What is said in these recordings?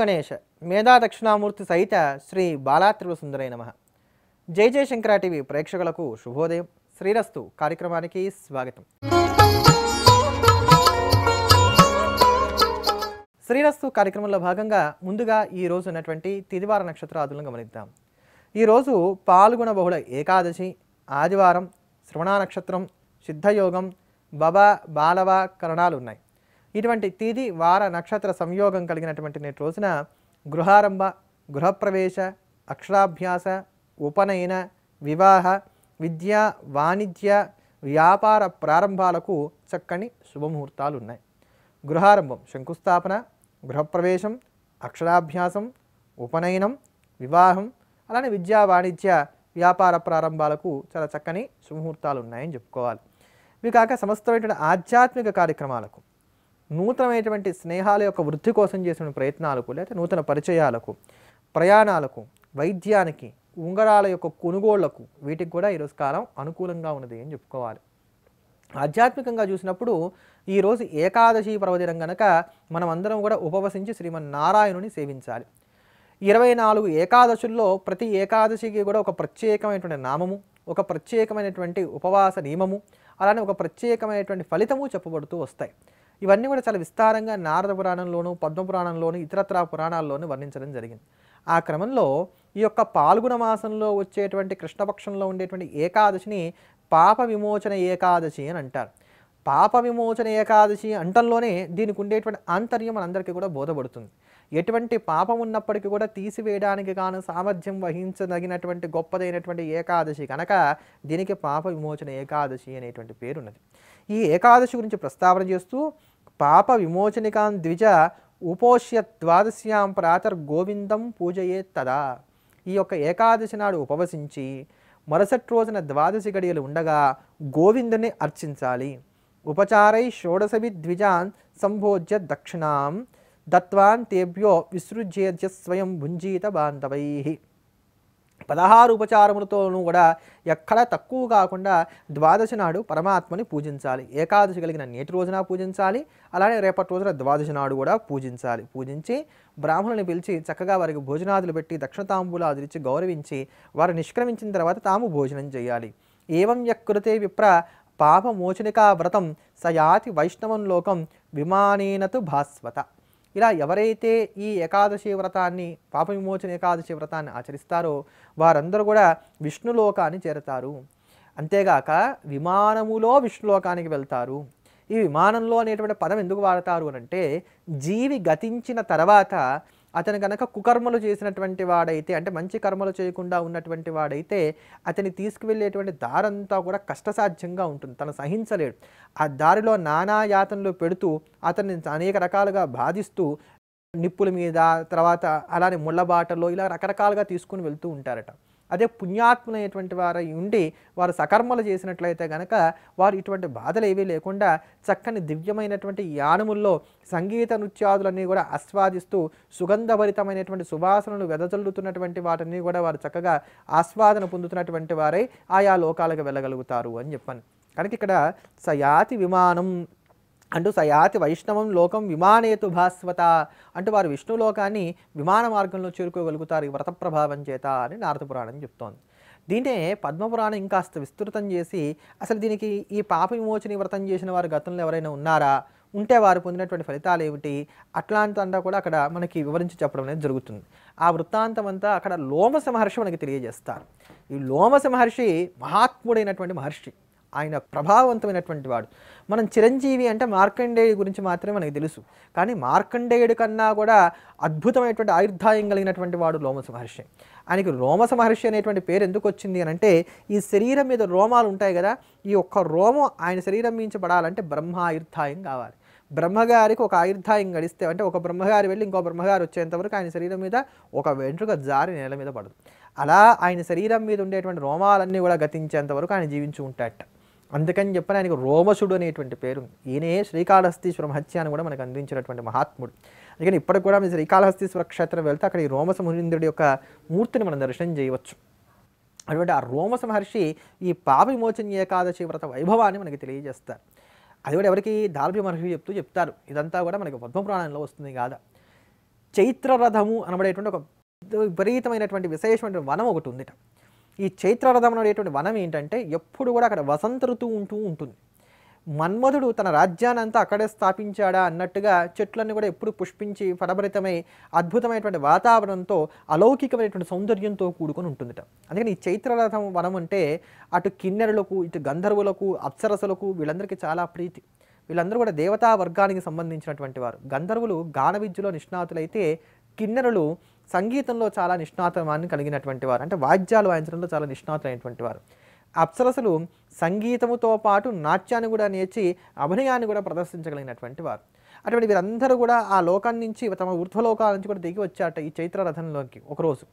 గణేష్ మేధా దక్షిణామూర్తి సహిత శ్రీ బాలాత్రివ సుందరై నమ. జై జయశంకర టీవీ ప్రేక్షకులకు శుభోదయం. శ్రీరస్తు కార్యక్రమానికి స్వాగతం. శ్రీరస్తు కార్యక్రమంలో భాగంగా ముందుగా ఈ రోజు ఉన్నటువంటి తిదివార నక్షత్రాదులను గమనిద్దాం. ఈరోజు పాల్గొన బహుళ ఏకాదశి ఆదివారం శ్రవణ నక్షత్రం సిద్ధయోగం బబ బాలవ కరణాలు ఉన్నాయి. ఇటువంటి తిది వార నక్షత్ర సంయోగం కలిగినటువంటి నేటి రోజున గృహారంభ గృహప్రవేశ అక్షరాభ్యాస ఉపనయన వివాహ విద్య వాణిజ్య వ్యాపార ప్రారంభాలకు చక్కని శుభముహూర్తాలు ఉన్నాయి గృహారంభం శంకుస్థాపన గృహప్రవేశం అక్షరాభ్యాసం ఉపనయనం వివాహం అలానే విద్యా వాణిజ్య వ్యాపార ప్రారంభాలకు చాలా చక్కని శుభముహూర్తాలు ఉన్నాయని చెప్పుకోవాలి. ఇవి కాక సమస్తమైనటువంటి ఆధ్యాత్మిక కార్యక్రమాలకు నూతనమైనటువంటి స్నేహాల యొక్క వృద్ధి కోసం చేసిన ప్రయత్నాలకు లేదా నూతన పరిచయాలకు ప్రయాణాలకు వైద్యానికి ఉంగరాల యొక్క కొనుగోళ్ళకు వీటికి కూడా ఈరోజు కాలం అనుకూలంగా ఉన్నది అని చెప్పుకోవాలి. ఆధ్యాత్మికంగా చూసినప్పుడు ఈరోజు ఏకాదశి పర్వదినం గనక మనం అందరం కూడా ఉపవసించి శ్రీమన్నారాయణుని సేవించాలి. ఇరవై నాలుగు ఏకాదశుల్లో ప్రతి ఏకాదశికి కూడా ఒక ప్రత్యేకమైనటువంటి నామము ఒక ప్రత్యేకమైనటువంటి ఉపవాస నియమము అలానే ఒక ప్రత్యేకమైనటువంటి ఫలితము చెప్పబడుతూ వస్తాయి. ఇవన్నీ కూడా చాలా విస్తారంగా నారద పురాణంలోను పద్మ పురాణంలోను ఇతరత్రా పురాణాల్లోనూ వర్ణించడం జరిగింది. ఆ క్రమంలో ఈ యొక్క పాల్గొన మాసంలో వచ్చేటువంటి కృష్ణపక్షంలో ఉండేటువంటి ఏకాదశిని పాప విమోచన ఏకాదశి అని అంటారు. పాప విమోచన ఏకాదశి అంటంలోనే దీనికి ఉండేటువంటి ఆంతర్యం మనందరికీ కూడా బోధపడుతుంది. ఎటువంటి పాపం ఉన్నప్పటికీ కూడా తీసివేయడానికి గాను సామర్థ్యం వహించదగినటువంటి గొప్పదైనటువంటి ఏకాదశి కనుక దీనికి పాప విమోచన ఏకాదశి అనేటువంటి పేరున్నది. ఈ ఏకాదశి గురించి ప్రస్తావన చేస్తూ పాప విమోచనికాన్ ద్విజ ఉపోష్య ద్వాదశ్యాం ప్రాతర్ గోవిందం పూజయే తదా. ఈ యొక్క ఏకాదశి నాడు ఉపవసించి మరుసటి రోజున ద్వాదశి గడియలు ఉండగా గోవిందుని అర్చించాలి. ఉపచారై షోడశవి ద్విజాన్ సంభోజ్య దక్షిణాం దత్వాన్ తేభ్యో విసృజ్యేద్య స్వయం భుంజీత బాంధవై. పదహారు ఉపచారములతోనూ కూడా ఎక్కడ తక్కువ కాకుండా ద్వాదశి నాడు పరమాత్మని పూజించాలి. ఏకాదశి కలిగిన నేటి రోజున పూజించాలి అలానే రేపటి రోజున ద్వాదశి నాడు కూడా పూజించాలి. పూజించి బ్రాహ్మణుని పిలిచి చక్కగా వారికి భోజనాదులు పెట్టి దక్షిణతాంబూలాదులు ఇచ్చి గౌరవించి వారు నిష్క్రమించిన తర్వాత తాము భోజనం చేయాలి. ఏవం యకృతే విప్ర పాపమోచనికా వ్రతం సయాతి వైష్ణవం లోకం విమానేనతు భాస్వత. ఇలా ఎవరైతే ఈ ఏకాదశి వ్రతాన్ని పాప విమోచన ఏకాదశి వ్రతాన్ని ఆచరిస్తారో వారందరూ కూడా విష్ణులోకాన్ని చేరతారు. అంతేగాక విమానములో విష్ణులోకానికి వెళ్తారు. ఈ విమానంలో అనేటువంటి పదం ఎందుకు వాడతారు అని అంటే జీవి గతించిన తర్వాత అతను కనుక కుకర్మలు చేసినటువంటి వాడైతే అంటే మంచి కర్మలు చేయకుండా ఉన్నటువంటి వాడైతే అతని తీసుకువెళ్ళేటువంటి దారంతా కూడా కష్టసాధ్యంగా ఉంటుంది. తను సహించలేడు. ఆ దారిలో నానా యాతనలు పెడుతూ అతన్ని అనేక రకాలుగా బాధిస్తూ నిప్పుల మీద తర్వాత అలానే ముళ్ళబాటలో ఇలా రకరకాలుగా తీసుకుని వెళ్తూ ఉంటారట. అదే పుణ్యాత్ములైనటువంటి వారు ఉండి వారు సకర్మలు చేసినట్లయితే గనక వారు ఇటువంటి బాధలు ఏవీ లేకుండా చక్కని దివ్యమైనటువంటి యానముల్లో సంగీత నృత్యాదులన్నీ కూడా ఆస్వాదిస్తూ సుగంధభరితమైనటువంటి సువాసనలు వెదజల్లుతున్నటువంటి వాటిని కూడా వారు చక్కగా ఆస్వాదన పొందుతున్నటువంటి వారై ఆయా లోకాలకు వెళ్ళగలుగుతారు అని చెప్పాను. కనుక ఇక్కడ సయాతి విమానం అంటూ సయాతి వైష్ణవం లోకం విమానేతు భాస్వత అంటూ వారు విష్ణు లోకాన్ని విమాన మార్గంలో చేరుకోగలుగుతారు ఈ వ్రత ప్రభావం చేత అని నారద పురాణం చెప్తోంది. దీంటే పద్మపురాణం ఇంకాస్త విస్తృతం చేసి అసలు దీనికి ఈ పాప విమోచని వ్రతం చేసిన వారు గతంలో ఎవరైనా ఉన్నారా? ఉంటే వారు పొందినటువంటి ఫలితాలు ఏమిటి? అట్లాంటిదంతా కూడా అక్కడ మనకి వివరించి చెప్పడం అనేది జరుగుతుంది. ఆ వృత్తాంతం అంతా అక్కడ లోమస మహర్షి మనకి తెలియజేస్తారు. ఈ లోమస మహర్షి మహాత్ముడైనటువంటి మహర్షి ఆయన ప్రభావవంతమైనటువంటి వాడు. మనం చిరంజీవి అంటే మార్కండేయుడి గురించి మాత్రమే మనకి తెలుసు. కానీ మార్కండేయుడి కన్నా కూడా అద్భుతమైనటువంటి ఆయుర్ధాయం కలిగినటువంటి వాడు లోమస మహర్షి. ఆయనకి రోమస మహర్షి అనేటువంటి పేరు ఎందుకు వచ్చింది అని అంటే ఈ శరీరం మీద రోమాలు ఉంటాయి కదా ఈ ఒక్క రోమం ఆయన శరీరం మించి పడాలంటే బ్రహ్మ ఆయుర్ధాయం కావాలి. బ్రహ్మగారికి ఒక ఆయుర్ధాయం గడిస్తే అంటే ఒక బ్రహ్మగారి వెళ్ళి ఇంకో బ్రహ్మగారు వచ్చేంతవరకు ఆయన శరీరం మీద ఒక వెంట్రుక జారి నేల మీద పడదు. అలా ఆయన శరీరం మీద ఉండేటువంటి రోమాలన్నీ కూడా గతించేంతవరకు ఆయన జీవించి ఉంటాడట. అందుకని చెప్పని ఆయనకు రోమసుడు అనేటువంటి పేరు ఈయనే శ్రీకాళహస్తీశ్వరం హత్య అని కూడా మనకు అందించినటువంటి మహాత్ముడు. అందుకని ఇప్పటికి కూడా మీ శ్రీకాళహస్తీశ్వర క్షేత్రం వెళ్తే అక్కడ ఈ రోమస మునీంద్రుడి యొక్క మూర్తిని మనం దర్శనం చేయవచ్చు. అటువంటి ఆ రోమస మహర్షి ఈ పాప విమోచన ఏకాదశి వ్రత వైభవాన్ని మనకి తెలియజేస్తారు. అది కూడా ఎవరికి? దాల్భ్య మహర్షి చెప్తూ చెప్తారు. ఇదంతా కూడా మనకి పద్మపురాణంలో వస్తుంది కాదా. చైత్రరథము అనబడేటువంటి ఒక విపరీతమైనటువంటి విశేషమైన వనం ఒకటి ఉందిట. ఈ చైత్రరథం అనేటువంటి వనం ఏంటంటే ఎప్పుడు కూడా అక్కడ వసంత ఋతువు ఉంటూ ఉంటుంది. మన్మధుడు తన రాజ్యాన్ని అంతా అక్కడే స్థాపించాడా అన్నట్టుగా చెట్లన్నీ కూడా ఎప్పుడు పుష్పించి ఫలభరితమై అద్భుతమైనటువంటి వాతావరణంతో అలౌకికమైనటువంటి సౌందర్యంతో కూడుకొని ఉంటుందిట. అందుకని ఈ చైత్రరథం వనం అంటే అటు కిన్నెరులకు ఇటు గంధర్వులకు అప్సరసులకు వీళ్ళందరికీ చాలా ప్రీతి. వీళ్ళందరూ కూడా దేవతా వర్గానికి సంబంధించినటువంటి వారు. గంధర్వులు గాన విద్యలో నిష్ణాతులైతే కిన్నెరులు సంగీతంలో చాలా నిష్ణాతమాన్ని కలిగినటువంటి వారు అంటే వాద్యాలు వాయించడంలో చాలా నిష్ణాతులైనటువంటి వారు. అప్సరసలు సంగీతముతో పాటు నాట్యాన్ని కూడా నేర్చి అభినయాన్ని కూడా ప్రదర్శించగలిగినటువంటి వారు. అటువంటి వీరందరూ కూడా ఆ లోకాన్ని నుంచి తమ ఊర్ధ్వలోకాల నుంచి కూడా దిగి వచ్చారట ఈ చైత్రరథంలోకి ఒకరోజు.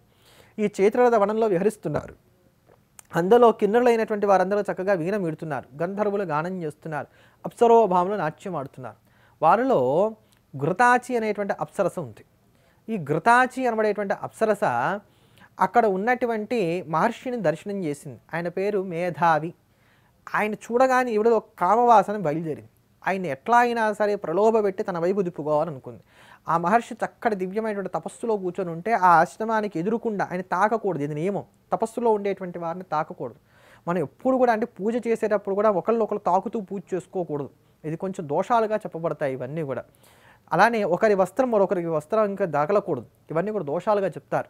ఈ చైత్రరథ వనంలో విహరిస్తున్నారు. అందులో కిన్నరులైనటువంటి వారందరూ చక్కగా వీణం వీడుతున్నారు గంధర్వులు గానం చేస్తున్నారు అప్సరోభావంలో నాట్యం ఆడుతున్నారు. వారిలో ఘృతాచి అనేటువంటి అప్సరస ఉంది. ఈ ఘృతాచి అనబడేటువంటి అప్సరస అక్కడ ఉన్నటువంటి మహర్షిని దర్శనం చేసింది. ఆయన పేరు మేధావి. ఆయన చూడగానే ఈవిడ ఒక కామవాసన బయలుదేరింది. ఆయన ఎట్లా అయినా సరే ప్రలోభపెట్టి తన వైపు దిప్పుకోవాలనుకుంది ఆ మహర్షి చక్కటి దివ్యమైనటువంటి తపస్సులో కూర్చొని ఉంటే ఆ ఆశ్రమానికి ఎదురుకుండా ఆయన తాకకూడదు. ఇది నియమం. తపస్సులో ఉండేటువంటి వారిని తాకకూడదు. మనం ఎప్పుడు కూడా అంటే పూజ చేసేటప్పుడు కూడా ఒకళ్ళు ఒకరు తాకుతూ పూజ చేసుకోకూడదు. ఇది కొంచెం దోషాలుగా చెప్పబడతాయి ఇవన్నీ కూడా. అలానే ఒకరి వస్త్రం మరొకరికి వస్త్రం ఇంకా దాకలకూడదు. ఇవన్నీ కూడా దోషాలుగా చెప్తారు.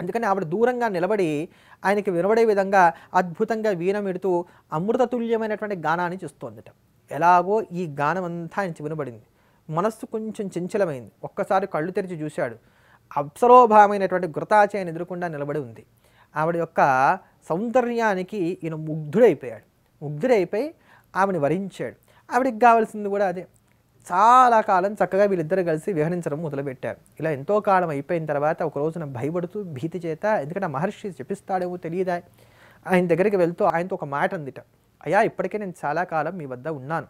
అందుకని ఆవిడ దూరంగా నిలబడి ఆయనకి వినబడే విధంగా అద్భుతంగా వీణమెడుతూ అమృతతుల్యమైనటువంటి గానాన్ని చూస్తోందట. ఎలాగో ఈ గానం అంతా ఆయన వినబడింది. మనస్సు కొంచెం చంచలమైంది. ఒక్కసారి కళ్ళు తెరిచి చూశాడు. అప్సరోభామైనటువంటి ఘృతాచి ఆయన ఎదురుకుండా నిలబడి ఉంది. ఆవిడ యొక్క సౌందర్యానికి ఈయన ముగ్ధుడైపోయాడు. ముగ్ధుడైపోయి ఆమెను వరించాడు. ఆవిడకి కావాల్సింది కూడా అదే. చాలా కాలం చక్కగా వీళ్ళిద్దరు కలిసి విహరించడం మొదలుపెట్టారు. ఇలా ఎంతో కాలం అయిపోయిన తర్వాత ఒక రోజున భయపడుతూ భీతి చేత ఎందుకంటే మహర్షి చెప్పిస్తాడేమో తెలియదా ఆయన దగ్గరికి వెళ్తూ ఆయనతో ఒక మాట అందిట. అయ్యా ఇప్పటికే నేను చాలా కాలం మీ వద్ద ఉన్నాను.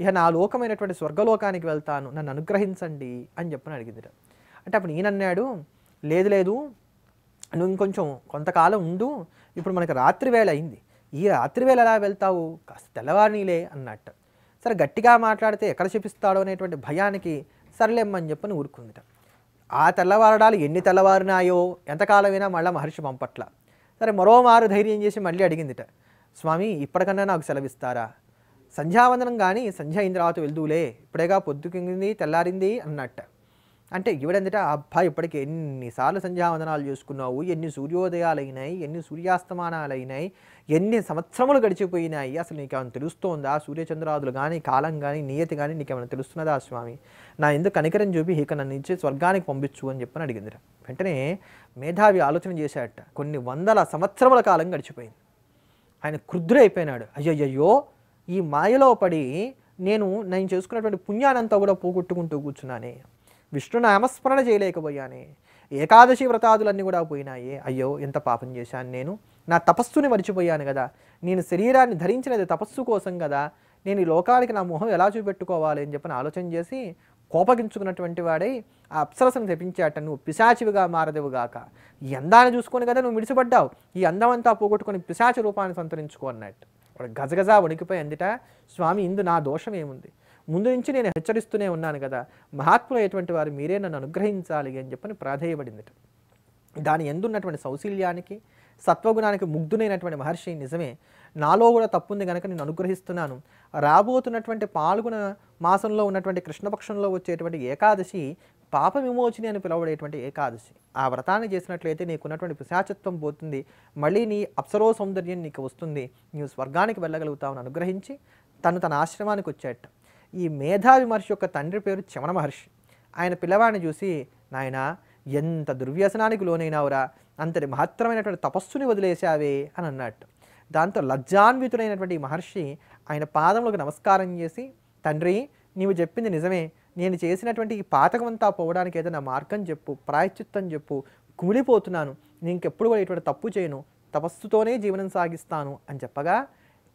ఇక నా లోకమైనటువంటి స్వర్గలోకానికి వెళ్తాను. నన్ను అనుగ్రహించండి అని చెప్పని అడిగిందిట. అంటే అప్పుడు ఈయనన్నాడు లేదు లేదు. నువ్వు ఇంకొంచెం కొంతకాలం ఉండు. ఇప్పుడు మనకు రాత్రి వేళ అయింది. ఈ రాత్రి వేళ ఎలా వెళ్తావు? కాస్త తెల్లవారినీలే అన్నట్టు. సరే గట్టిగా మాట్లాడితే ఎక్కడ చూపిస్తాడో అనేటువంటి భయానికి సర్లేమ్మని చెప్పని ఊరుకుందిట. ఆ తెల్లవారడాలు ఎన్ని తెల్లవారినాయో ఎంతకాలమైనా మళ్ళీ మహర్షి పంపట్ల. సరే మరోమారు ధైర్యం చేసి మళ్ళీ అడిగిందిట. స్వామి ఇప్పటికన్నా నాకు సెలవిస్తారా? సంధ్యావందనం కానీ సంధ్యా అయిన తర్వాత వెళ్దూలే ఇప్పుడేగా పొద్దుకింది తెల్లారింది అన్నట్ట. అంటే ఈవిడందిట అబ్బా ఇప్పటికి ఎన్నిసార్లు సంధ్యావందనాలు చేసుకున్నావు? ఎన్ని సూర్యోదయాలైనాయి? ఎన్ని సూర్యాస్తమానాలు అయినాయి ఎన్ని సంవత్సరములు గడిచిపోయినాయి? అసలు నీకేమైనా తెలుస్తోందా? సూర్యచంద్రాదులు కానీ కాలం కానీ నియతి కానీ నీకేమైనా తెలుస్తున్నదా స్వామి? నా ఎందుకు కనికరం చూపి ఇక నన్ను ఇచ్చి స్వర్గానికి పంపించు అని చెప్పని అడిగిందిరా. వెంటనే మేధావి ఆలోచన చేశాడట. కొన్ని వందల సంవత్సరముల కాలం గడిచిపోయింది. ఆయన క్రుద్ధుడైపోయినాడు. అయ్యయ్యో ఈ మాయలో పడి నేను నేను చేసుకున్నటువంటి పుణ్యానంతా కూడా పోగొట్టుకుంటూ కూర్చున్నానే. విష్ణు నామస్మరణ చేయలేకపోయానే. ఏకాదశి వ్రతాదులన్నీ కూడా పోయినాయే. అయ్యో ఎంత పాపం చేశాను నేను. నా తపస్సుని మర్చిపోయాను కదా. నేను శరీరాన్ని ధరించినది తపస్సు కోసం కదా. నేను ఈ లోకానికి నా మొహం ఎలా చూపెట్టుకోవాలి అని చెప్పని ఆలోచన చేసి కోపగించుకున్నటువంటి వాడై ఆ అప్సరసను తెప్పించాట నువ్వు పిశాచివిగా మారదేవుగాక ఈ అందాన్ని చూసుకొని కదా నువ్వు విడిచిపడ్డావు. ఈ అందం అంతా పోగొట్టుకొని పిశాచి రూపాన్ని సంతరించుకో అన్నట్టు. గజగజ వణికిపోయి అందిట స్వామి ఇందు నా దోషం ఏముంది? ముందు నుంచి నేను హెచ్చరిస్తూనే ఉన్నాను కదా మహాత్ములు అయ్యేటువంటి వారు మీరే నన్ను అనుగ్రహించాలి అని చెప్పని ప్రాధేయపడిందిట. దాని ఎందున్నటువంటి సౌశీల్యానికి సత్వగుణానికి ముగ్ధునైనటువంటి మహర్షి నిజమే నాలో కూడా తప్పుంది కనుక నేను అనుగ్రహిస్తున్నాను. రాబోతున్నటువంటి పాల్గొన మాసంలో ఉన్నటువంటి కృష్ణపక్షంలో వచ్చేటువంటి ఏకాదశి పాప విమోచని అని పిలువడేటువంటి ఏకాదశి. ఆ వ్రతాన్ని చేసినట్లయితే నీకున్నటువంటి పిశాచత్వం పోతుంది. మళ్ళీ నీ అప్సరో సౌందర్యం నీకు వస్తుంది. నీవు స్వర్గానికి వెళ్ళగలుగుతావని అనుగ్రహించి తను తన ఆశ్రమానికి వచ్చేట. ఈ మేధావి మహర్షి యొక్క తండ్రి పేరు చమణ మహర్షి. ఆయన పిల్లవాడిని చూసి నాయన ఎంత దుర్వ్యసనానికి లోనైనావురా అంతటి మహత్తరమైనటువంటి తపస్సుని వదిలేశావే అని అన్నట్టు దాంతో లజ్జాన్వితుడైనటువంటి మహర్షి ఆయన పాదములకు నమస్కారం చేసి తండ్రి నీవు చెప్పింది నిజమే. నేను చేసినటువంటి ఈ పాతకమంతా పోవడానికి ఏదైనా మార్గం చెప్పు ప్రాయశ్చిత్తం చెప్పు కుమిలిపోతున్నాను నేను ఇంకెప్పుడు కూడా ఇటువంటి తప్పు చేయను. తపస్సుతోనే జీవనం సాగిస్తాను అని చెప్పగా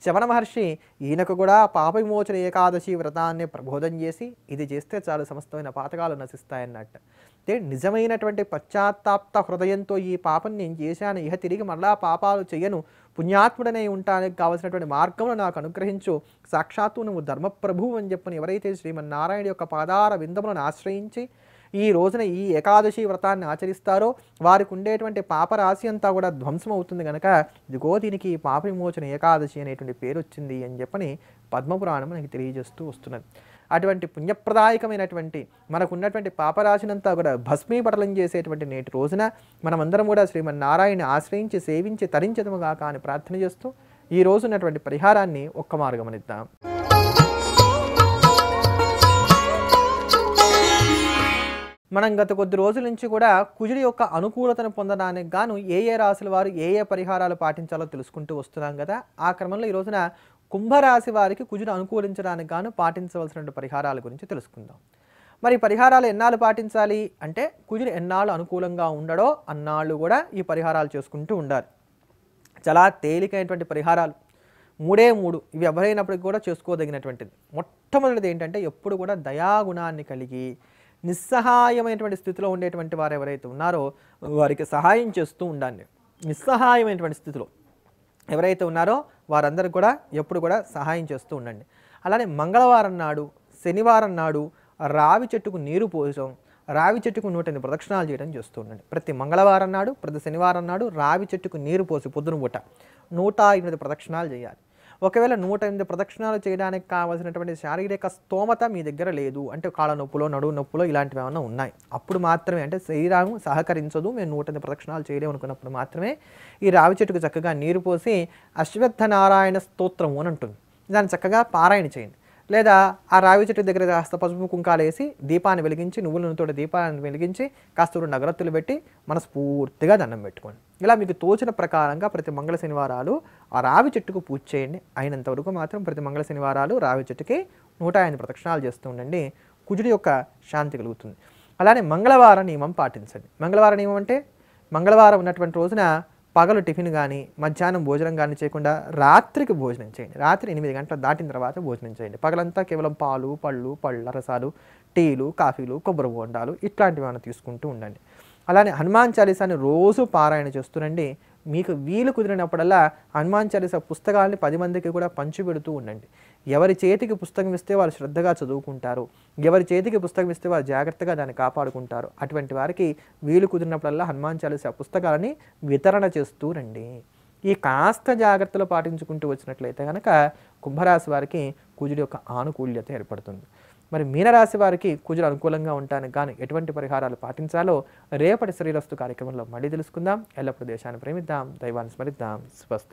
శవణ మహర్షి ఈయనకు కూడా పాప విమోచన ఏకాదశి వ్రతాన్ని ప్రబోధం చేసి ఇది చేస్తే చాలు సమస్తమైన పాతకాలు నశిస్తాయన్నట్టు. అంటే నిజమైనటువంటి పశ్చాత్తాప్త హృదయంతో ఈ పాపం నేను చేశాను ఇహ తిరిగి మరలా పాపాలు చేయను పుణ్యాత్ముడనే ఉంటానికి కావలసినటువంటి మార్గంలో నాకు అనుగ్రహించు సాక్షాత్తు నువ్వు ధర్మప్రభువు అని చెప్పని ఎవరైతే శ్రీమన్నారాయణ యొక్క పాదార విందములను ఆశ్రయించి ఈ రోజున ఈ ఏకాదశి వ్రతాన్ని ఆచరిస్తారో వారికి ఉండేటువంటి పాపరాశి అంతా కూడా ధ్వంసం అవుతుంది కనుక ఇదిగో దీనికి పాప విమోచన ఏకాదశి అనేటువంటి పేరు వచ్చింది అని చెప్పని పద్మపురాణం మనకి తెలియజేస్తూ వస్తున్నది. అటువంటి పుణ్యప్రదాయకమైనటువంటి మనకు ఉన్నటువంటి పాపరాశినంతా కూడా భస్మీపటలం చేసేటువంటి నేటి రోజున మనమందరం కూడా శ్రీమన్నారాయణ ఆశ్రయించి సేవించి తరించదముగాక అని ప్రార్థన చేస్తూ ఈ రోజు ఉన్నటువంటి పరిహారాన్ని ఒక్క మార్గం మనం గత కొద్ది రోజుల నుంచి కూడా కుజుడి యొక్క అనుకూలతను పొందడానికి గాను ఏ ఏ రాశుల వారు ఏ ఏ పరిహారాలు పాటించాలో తెలుసుకుంటూ వస్తున్నాం కదా. ఆ క్రమంలో ఈ రోజున కుంభరాశి వారికి కుజుడు అనుకూలించడానికి గాను పాటించవలసిన పరిహారాల గురించి తెలుసుకుందాం. మరి పరిహారాలు ఎన్నాళ్ళు పాటించాలి అంటే కుజుడు ఎన్నాళ్ళు అనుకూలంగా ఉండడో అన్నాళ్ళు కూడా ఈ పరిహారాలు చేసుకుంటూ ఉండాలి. చాలా తేలికైనటువంటి పరిహారాలు. మూడే మూడు ఇవి ఎవరైనప్పటికీ కూడా చేసుకోదగినటువంటిది. మొట్టమొదటిది ఏంటంటే ఎప్పుడు కూడా దయాగుణాన్ని కలిగి నిస్సహాయమైనటువంటి స్థితిలో ఉండేటువంటి వారు ఎవరైతే ఉన్నారో వారికి సహాయం చేస్తూ ఉండండి. నిస్సహాయమైనటువంటి స్థితిలో ఎవరైతే ఉన్నారో వారందరూ కూడా ఎప్పుడు కూడా సహాయం చేస్తూ ఉండండి. అలానే మంగళవారం నాడు శనివారం నాడు రావి చెట్టుకు నీరు పోయడం రావి చెట్టుకు నూటని ప్రదక్షిణాలు చేయడం చేస్తూ ఉండండి. ప్రతి మంగళవారం నాడు ప్రతి శనివారం నాడు రావి చెట్టుకు నీరు పోసి పొద్దున పూట నూట ఎనిమిది ప్రదక్షిణాలు చేయాలి. ఒకవేళ నూట ఎనిమిది ప్రదక్షిణాలు చేయడానికి కావాల్సినటువంటి శారీరక స్తోమత మీ దగ్గర లేదు అంటే కాళ్ళ నొప్పులో నడువు నొప్పులో ఇలాంటివి ఏమైనా ఉన్నాయి? అప్పుడు మాత్రమే అంటే శరీరం సహకరించదు మేము నూట ఎనిమిది ప్రదక్షిణాలు చేయలేము అనుకున్నప్పుడు మాత్రమే ఈ రావి చెట్టుకు చక్కగా నీరు పోసి అశ్వత్థ నారాయణ స్తోత్రము అని ఉంటుంది. దాన్ని చక్కగా పారాయణ చేయండి. లేదా ఆ రావి చెట్టు దగ్గర కాస్త పసుపు కుంకాలు వేసి దీపాన్ని వెలిగించి నువ్వుల నూనెతోటి దీపాన్ని వెలిగించి కాస్త రెండు నగరత్తులు పెట్టి మనస్ఫూర్తిగా దండం పెట్టుకోండి. ఇలా మీకు తోచిన ప్రకారంగా ప్రతి మంగళ శనివారాలు ఆ రావి చెట్టుకు పూజ చేయండి. అయినంత వరకు మాత్రం ప్రతి మంగళ శనివారాలు రావి చెట్టుకి నూట ఎనిమిది ప్రదక్షిణాలు చేస్తూ ఉండండి. కుజుడి యొక్క శాంతి కలుగుతుంది. అలానే మంగళవారం నియమం పాటించండి. మంగళవారం నియమం అంటే మంగళవారం ఉన్నటువంటి రోజున పగలు టిఫిన్ కానీ మధ్యాహ్నం భోజనం కానీ చేయకుండా రాత్రికి భోజనం చేయండి. రాత్రి ఎనిమిది గంటల దాటిన తర్వాత భోజనం చేయండి. పగలంతా కేవలం పాలు పళ్ళు పళ్ళ రసాలు టీలు కాఫీలు కొబ్బరి బోండాలు ఇట్లాంటివి ఏమైనా తీసుకుంటూ ఉండండి. అలానే హనుమాన్ చాలీసాని రోజు పారాయణ చేస్తుండండి. మీకు వీలు కుదిరినప్పుడల్లా హనుమాన్ చాలీసా పుస్తకాలని పది మందికి కూడా పంచిపెడుతూ ఉండండి. ఎవరి చేతికి పుస్తకం ఇస్తే వారు శ్రద్ధగా చదువుకుంటారు. ఎవరి చేతికి పుస్తకం ఇస్తే వారు జాగ్రత్తగా దాన్ని కాపాడుకుంటారు. అటువంటి వారికి వీలు కుదిరినప్పుడల్లా హనుమాన్ చాలీసా పుస్తకాలని వితరణ చేస్తూ రండి. ఈ కాస్త జాగ్రత్తలు పాటించుకుంటూ వచ్చినట్లయితే కనుక కుంభరాశి వారికి కుజుడి యొక్క ఆనుకూల్యత ఏర్పడుతుంది. మరి మీనరాశి వారికి కుజుడు అనుకూలంగా ఉంటానికి కానీ ఎటువంటి పరిహారాలు పాటించాలో రేపటి శరీరస్తు కార్యక్రమంలో మళ్ళీ తెలుసుకుందాం. ఎల్లప్పుడూ దేశాన్ని ప్రేమిద్దాం. దైవాన్ని స్మరిద్దాం. స్వస్తి